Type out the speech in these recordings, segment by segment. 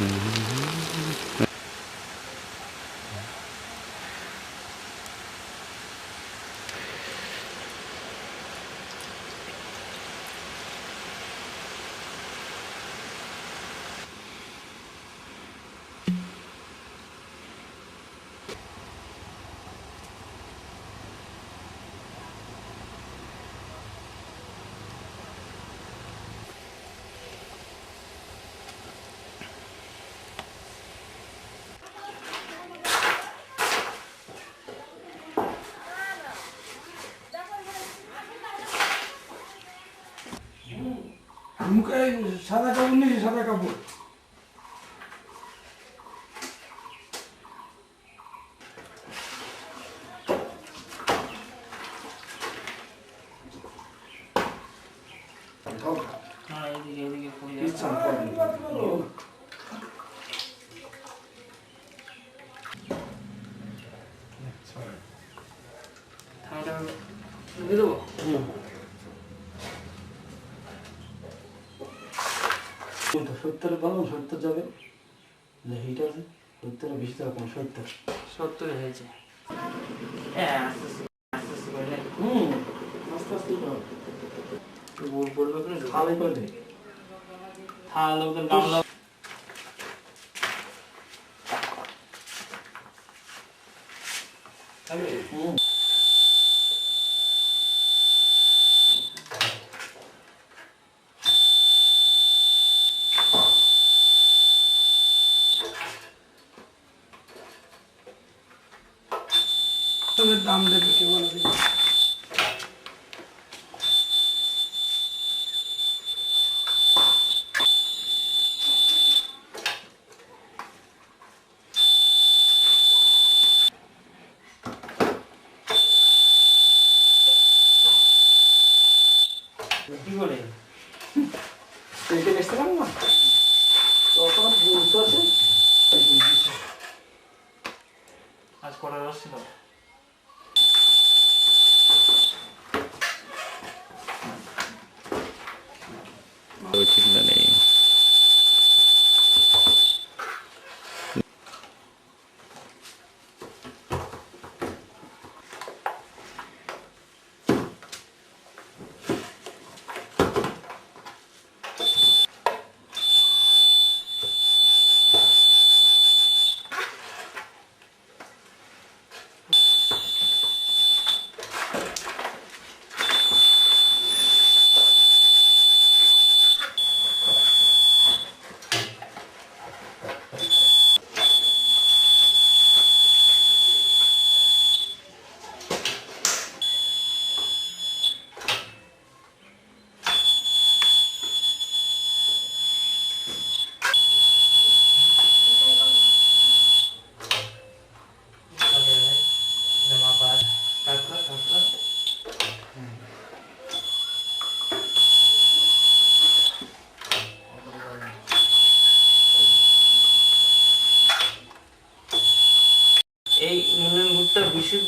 Mm-hmm. কর করো কর করো আস্তে আস্তে নিচে করো হ্যাঁ মুখে সাদা কাপড় নিয়েছি সাদা কাপড় হ্যাঁ এদিকে এদিকে পড়ে ইচ্ছা যাচ্ছে করে। ঠান্ডা দিয়ে দেবো কোনটা সত্তর বলুন সত্তর যাবে। হিটার আছে সত্তর বেশি টাকা কম সত্তর। সত্তরে হয়েছে। হ্যাঁ আস্তে আস্তে আস্তে আস্তে করলে হুম আস্তে আস্তে পড়বে করে খালি থাল গামলা হুম তবে দাম দেবে কে বলে দিবে কি করে এইটা বেচতে পারব না তখন বুঝতে আছে আজ কটা রস ছিল কেউ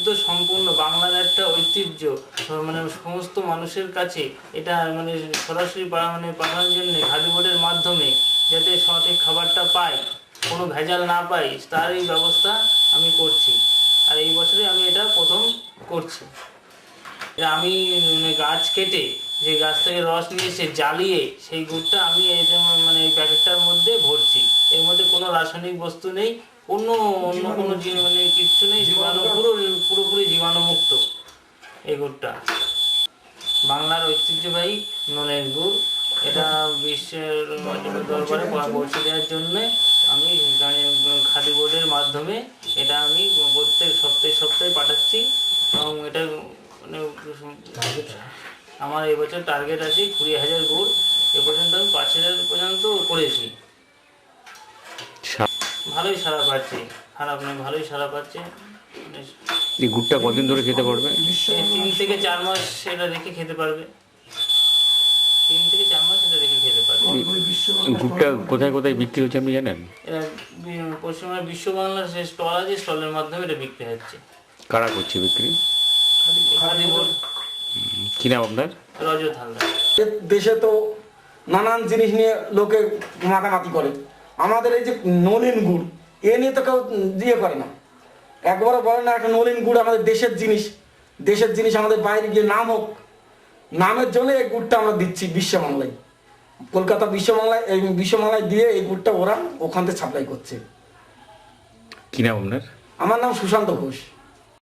গুড়টা সম্পূর্ণ, বাংলার একটা ঐতিহ্য মানে সমস্ত মানুষের কাছে এটা মানে সরাসরি মানে পাঠানোর জন্য খালি বোর্ডের মাধ্যমে যাতে সঠিক খাবারটা পায়, কোনো ভেজাল না পাই তার এই ব্যবস্থা আমি করছি। আর এই বছরে আমি এটা প্রথম করছি। আমি মানে গাছ কেটে যে গাছ থেকে রস নিয়ে এসে জ্বালিয়ে সেই গুড়টা আমি এই মানে প্যাকেটটার মধ্যে ভরছি। এর মধ্যে কোনো রাসায়নিক বস্তু নেই অন্য অন্য কোনো মানে কিচ্ছু নেই, জীবাণু পুরো, পুরোপুরি জীবাণুমুক্ত এই গুড়টা বাংলার ঐতিহ্যবাহী নলের গুড়। এটা বিশ্বের দরবারে পৌঁছে দেওয়ার জন্য আমি খাদি বোর্ডের মাধ্যমে এটা আমি প্রত্যেক সপ্তাহে সপ্তাহে পাঠাচ্ছি এবং এটা মানে আমার এবছর টার্গেট আছে কুড়ি হাজার গুড়। এ পর্যন্ত আমি পাঁচ হাজার পর্যন্ত করেছি। ভালোই সারা পাচ্ছে। খারাপ নয় ভালোই সারা পাচ্ছে। এই গুড়টা কদিন ধরে খেতে পারবে? তিন থেকে চার মাস এটা রেখে খেতে পারবে। তিন থেকে চার মাস এটা রেখে খেতে পারবে। গুড়টা কোথায় কোথায় বিক্রি হচ্ছে আপনি জানেন? পশ্চিমবঙ্গের বিশ্ব বাংলার যে স্টল আছে স্টলের মাধ্যমে এটা বিক্রি হচ্ছে। কারা করছে বিক্রি? খাদি বোর্ড কি নাম আপনার? রজত হালদার। এ দেশে তো নানান জিনিস নিয়ে লোকে মাতামাতি করে। আমাদের এই যে নলিন গুড় এ নিয়ে তো কেউ ইয়ে করে না। একবারও বলে না একটা নলিন গুড় আমাদের দেশের জিনিস। দেশের জিনিস আমাদের বাইরে গিয়ে নাম হোক। নামের জন্য এই গুড়টা আমরা দিচ্ছি বিশ্ববাংলায় কলকাতা বিশ্ববাংলায় এই বিশ্ববাংলায় দিয়ে এই গুড়টা ওরা ওখান থেকে সাপ্লাই করছে। কি নাম আপনার? আমার নাম সুশান্ত ঘোষ।